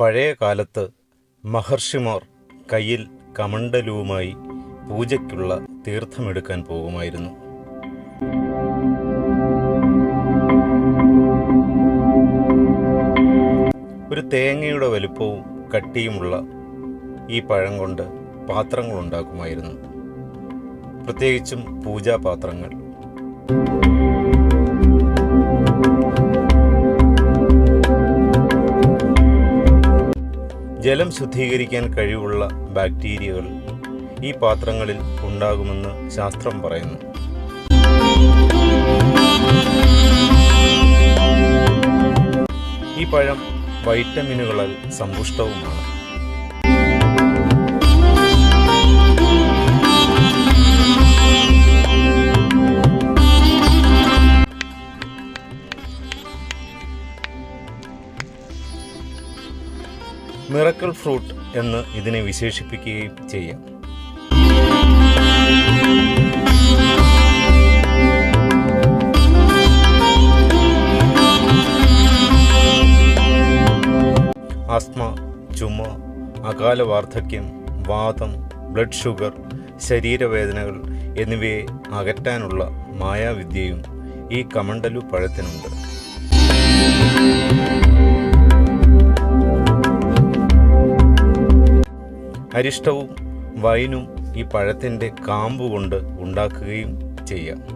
പഴയ കാലത്ത് മഹർഷിമാർ കയ്യിൽ കമണ്ഡലവുമായി പൂജയ്ക്കുള്ള തീർത്ഥമെടുക്കാൻ പോകുമായിരുന്നു. ഒരു തേങ്ങയുടെ വലുപ്പവും കട്ടിയുമുള്ള ഈ പഴം കൊണ്ട് പാത്രങ്ങൾ ഉണ്ടാക്കുമായിരുന്നു പ്രത്യേകിച്ചും പൂജാപാത്രങ്ങൾ. ജലം ശുദ്ധീകരിക്കാൻ കഴിവുള്ള ബാക്ടീരിയകൾ ഈ പാത്രങ്ങളിൽ ഉണ്ടാകുമെന്ന് ശാസ്ത്രം പറയുന്നു. ഈ പഴം വൈറ്റമിനുകളാൽ സമ്പുഷ്ടവുമാണ്. മിറക്കിൾ ഫ്രൂട്ട് എന്ന് ഇതിനെ വിശേഷിപ്പിക്കുകയും ചെയ്യാം. ആസ്മ ചുമ അകാല വാർദ്ധക്യം വാദം ബ്ലഡ് ഷുഗർ ശരീരവേദനകൾ എന്നിവയെ അകറ്റാനുള്ള മായാവിദ്യയും ഈ കമണ്ടലു പഴത്തിനുണ്ട്. അരിഷ്ടവും വൈനും ഈ പഴത്തിന്റെ കാമ്പ് കൊണ്ട് ഉണ്ടാക്കുകയും ചെയ്യാം.